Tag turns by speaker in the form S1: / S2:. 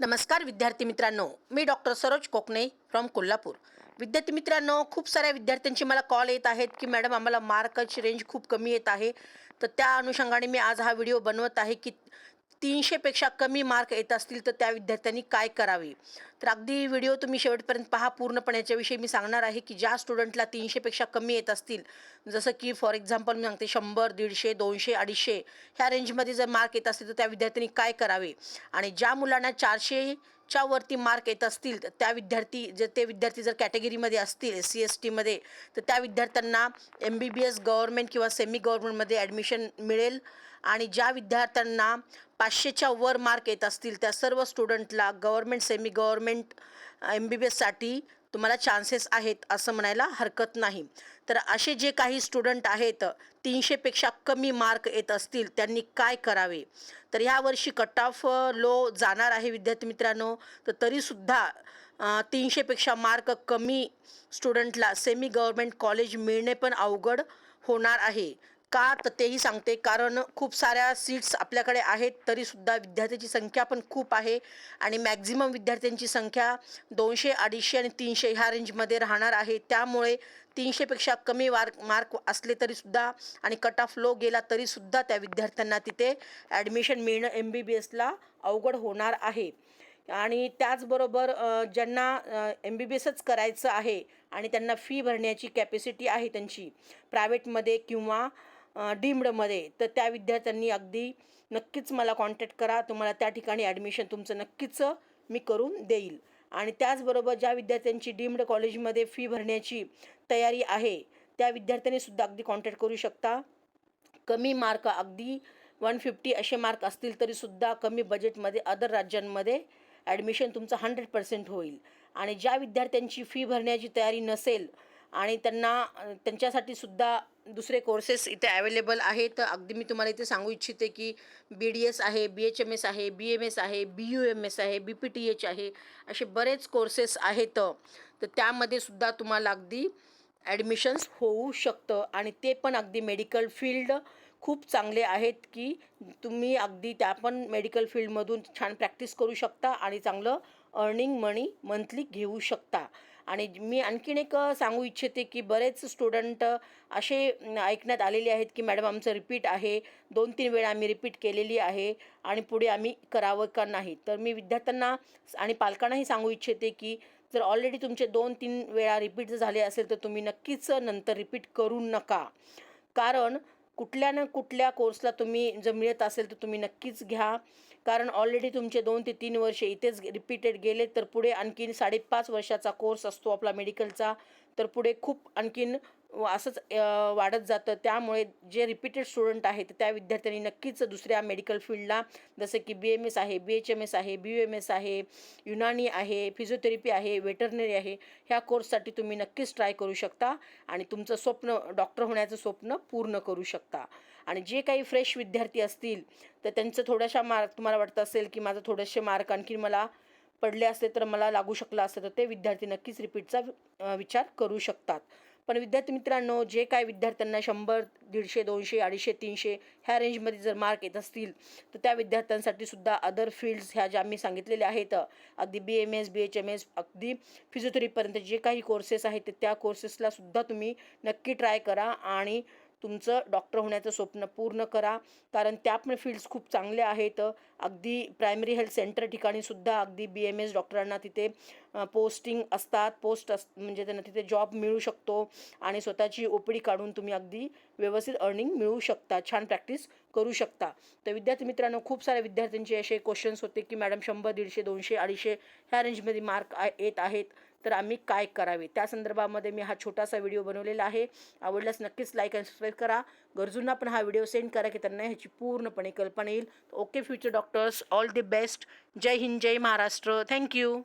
S1: नमस्कार विद्यार्थी मित्रांनो. मी डॉक्टर सरोज कोकणे फ्रॉम कोल्हापूर. विद्यार्थी मित्रांनो खूप साऱ्या विद्यार्थ्यांची मला कॉल येत आहेत की मॅडम आम्हाला मार्काची रेंज खूप कमी येत आहे. तर त्या अनुषंगाने मी आज हा व्हिडिओ बनवत आहे की तीनशेपेक्षा कमी मार्क येत असतील तर त्या विद्यार्थ्यांनी काय करावे? तर अगदी व्हिडिओ तुम्ही शेवटपर्यंत पहा. पूर्णपणे याच्याविषयी मी सांगणार आहे की ज्या स्टुडंटला तीनशेपेक्षा कमी येत असतील जसं की फॉर एक्झाम्पल मी सांगते शंभर दीडशे दोनशे अडीचशे ह्या रेंजमध्ये जर मार्क येत असतील तर त्या विद्यार्थ्यांनी काय करावे? आणि ज्या मुलांना चारशेच्या वरती मार्क येत असतील तर त्या विद्यार्थी जर ते विद्यार्थी जर कॅटेगरीमध्ये असतील एस सी एस टीमध्ये तर त्या विद्यार्थ्यांना M B B S government किंवा सेमी गव्हर्नमेंटमध्ये ॲडमिशन मिळेल. आणि ज्या विद्यार्थ्यांना पाचशेच्या वर मार्क येत असतील त्या सर्व स्टुडंटला government semi government M B B एससाठी तुम्हाला चान्सेस आहेत असं म्हणायला हरकत नाही. तर असे जे काही स्टुडंट आहेत तीनशेपेक्षा कमी मार्क येत असतील त्यांनी काय करावे? तर ह्यावर्षी कट ऑफ लो जाणार आहे विद्यार्थी मित्रांनो. तर तरीसुद्धा तीनशेपेक्षा मार्क कमी स्टुडंटला सेमी गव्हर्मेंट कॉलेज मिळणे पण अवघड होणार आहे. का? तर तेही सांगते. कारण खूप साऱ्या सीट्स आपल्याकडे आहेत तरीसुद्धा विद्यार्थ्यांची संख्या पण खूप आहे. आणि मॅक्झिमम विद्यार्थ्यांची संख्या दोनशे अडीचशे आणि तीनशे ह्या रेंजमध्ये राहणार आहे. त्यामुळे तीनशेपेक्षा कमी वार मार्क असले तरीसुद्धा आणि कट ऑफ लो गेला तरीसुद्धा त्या विद्यार्थ्यांना तिथे ॲडमिशन मिळणं एम बी बी एसला अवघड होणार आहे. आणि त्याचबरोबर ज्यांना एम बी बी एसच करायचं आहे आणि त्यांना फी भरण्याची कॅपॅसिटी आहे त्यांची प्रायव्हेटमध्ये किंवा डीम्डमध्ये. तर त्या विद्यार्थ्यांनी अगदी नक्कीच मला कॉन्टॅक्ट करा. तुम्हाला त्या ठिकाणी ॲडमिशन तुमचं नक्कीच मी करून देईल. आणि त्याचबरोबर ज्या विद्यार्थ्यांची डीम्ड कॉलेजमध्ये फी भरण्याची तयारी आहे त्या विद्यार्थ्यांनीसुद्धा अगदी कॉन्टॅक्ट करू शकता. कमी मार्क अगदी वन फिफ्टी असे मार्क असतील तरीसुद्धा कमी बजेटमध्ये अदर राज्यांमध्ये ॲडमिशन तुमचं हंड्रेड पर्सेंट होईल. आणि ज्या विद्यार्थ्यांची फी भरण्याची तयारी नसेल आणि त्यांना त्यांच्यासाठी सुद्धा दुसरे कोर्सेस इथे अवेलेबल आहेत. तर अगदी मी तुम्हाला इथे सांगू इच्छिते की बी डी एस आहे बी एच एम एस आहे बी एम एस आहे बी यू एम एस आहे बी पी टी एच आहे असे बरेच कोर्सेस आहेत. तर त्यामध्ये सुद्धा तुम्हाला अगदी ॲडमिशन्स होऊ शकतं. आणि ते पण अगदी मेडिकल फील्ड खूप चांगले आहेत की तुम्ही अगदी त्या पण मेडिकल फील्डमधून छान प्रॅक्टिस करू शकता आणि चांगलं अर्निंग मनी मंथली घेऊ शकता. आणि मी आणखीन एक सांगू इच्छिते की बरेच स्टुडंट असे ऐकण्यात आलेले आहेत की मॅडम आमचं रिपीट आहे दोन तीन वेळा आम्ही रिपीट केलेली आहे आणि पुढे आम्ही करावं का नाही. तर मी विद्यार्थ्यांना आणि पालकांनाही सांगू इच्छिते की जर ऑलरेडी तुमचे दोन तीन वेळा रिपीट झाले असेल तर तुम्ही नक्कीच नंतर रिपीट करू नका. कारण कुठल्या ना कुठल्या कोर्सला तुम्ही जर मिळत असेल तर तुम्ही नक्कीच घ्या. कारण ऑलरेडी तुमचे दोन ते तीन वर्षे इथेच रिपीटेड गेले तर पुढे आणखीन साडेपाच वर्षाचा कोर्स असतो आपला मेडिकलचा तर पुढे खूप आणखीन असंच वाढत जातं. त्यामुळे जे रिपीटेड स्टुडंट आहेत त्या विद्यार्थ्यांनी नक्कीच दुसऱ्या मेडिकल फील्डला जसं की बी एम एस आहे बी एच एम एस आहे बी यू एम एस आहे युनानी आहे फिजिओथेरपी आहे वेटरनरी आहे ह्या कोर्ससाठी तुम्ही नक्कीच ट्राय करू शकता आणि तुमचं स्वप्न डॉक्टर होण्याचं स्वप्न पूर्ण करू शकता. आणि जे काही फ्रेश विद्यार्थी असतील तर त्यांचं थोड्याशा मार्क तुम्हाला वाटतं असेल की माझं थोडेसे मार्क आणखीन मला पडले असते तर मला लागू शकलं असतं तर ते विद्यार्थी नक्कीच रिपीटचा विचार करू शकतात. पण विद्यार्थी मित्रांनो जे काय विद्यार्थ्यांना शंभर दीडशे दोनशे अडीचशे तीनशे ह्या रेंजमध्ये जर मार्क येत असतील तर त्या विद्यार्थ्यांसाठी सुद्धा अदर फील्ड्स ह्या ज्या मी सांगितलेल्या आहेत अगदी B M S B H M S अगदी फिजिओथेरीपर्यंत जे काही कोर्सेस आहेत त्या कोर्सेसला सुद्धा तुम्ही नक्की ट्राय करा आणि तुमचं डॉक्टर होण्याचं स्वप्न पूर्ण करा. कारण त्या पण फील्ड्स खूप चांगल्या आहेत. अगदी प्रायमरी हेल्थ सेंटर ठिकाणी सुद्धा अगदी बी एम एस डॉक्टरांना तिथे पोस्टिंग असतात. पोस्ट अस म्हणजे त्यांना तिथे जॉब मिळू शकतो. आणि स्वतःची ओ पी डी काढून तुम्ही अगदी व्यवस्थित अर्निंग मिळू शकता. छान प्रॅक्टिस करू शकता. तर विद्यार्थी मित्रांनो खूप साऱ्या विद्यार्थ्यांचे असे क्वेश्चन्स होते की मॅडम शंभर दीडशे दोनशे अडीचशे ह्या रेंजमध्ये मार्क येत आहेत. तर आम्ही काय करावे? त्या संदर्भामध्ये मी हा छोटासा व्हिडिओ बनवलेला आहे. आवडल्यास नक्कीच लाईक आणि सबस्क्राईब करा. गरजूंना पण हा व्हिडिओ सेंड करा की त्यांना ह्याची पूर्णपणे कल्पना येईल. Okay future doctors all the best जय हिंद जय महाराष्ट्र. Thank you